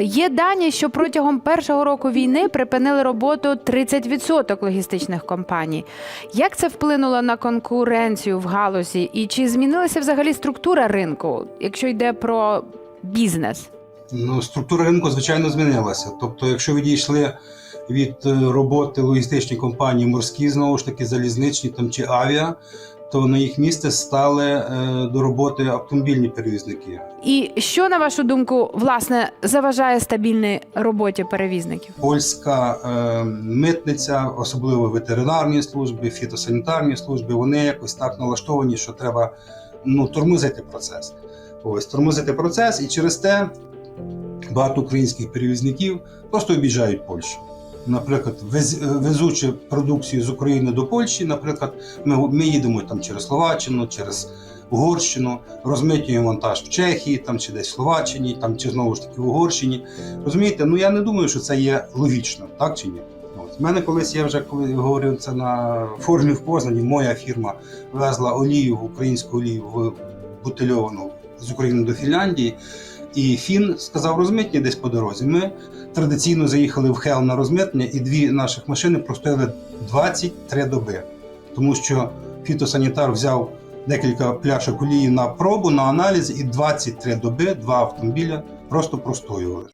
Є дані, що протягом першого року війни припинили роботу 30% логістичних компаній. Як це вплинуло на конкуренцію в галузі? І чи змінилася взагалі структура ринку, якщо йде про бізнес? Ну, структура ринку, звичайно, змінилася. Тобто, якщо відійшли від е, роботи логістичні компанії морські, знову ж таки, залізничні там, чи авіа, то на їх місце стали е, до роботи автомобільні перевізники. І що, на вашу думку, власне заважає стабільній роботі перевізників? Польська е, митниця, особливо ветеринарні служби, фітосанітарні служби, вони якось так налаштовані, що треба ну, тормозити процес. Ось тормозити процес, і через те багато українських перевізників просто обіжають Польщу. Наприклад, вез, везучи продукцію з України до Польщі, наприклад, ми, ми їдемо там через Словаччину, через Угорщину, розмитнюємо вантаж в Чехії, там чи десь в Словаччині, там чи знову ж таки в Угорщині. Розумієте, ну я не думаю, що це є логічно, так чи ні? От. У мене колись я вже коли говорив це на форумі в Познані, моя фірма везла олію, українську олію в бутильовану з України до Фінляндії. І Фін сказав розмитні десь по дорозі. Ми традиційно заїхали в Хел на розмитнення, і дві наших машини простояли 23 доби, тому що фітосанітар взяв декілька пляшок олії на пробу, на аналіз, і 23 доби два автомобіля просто простоювали.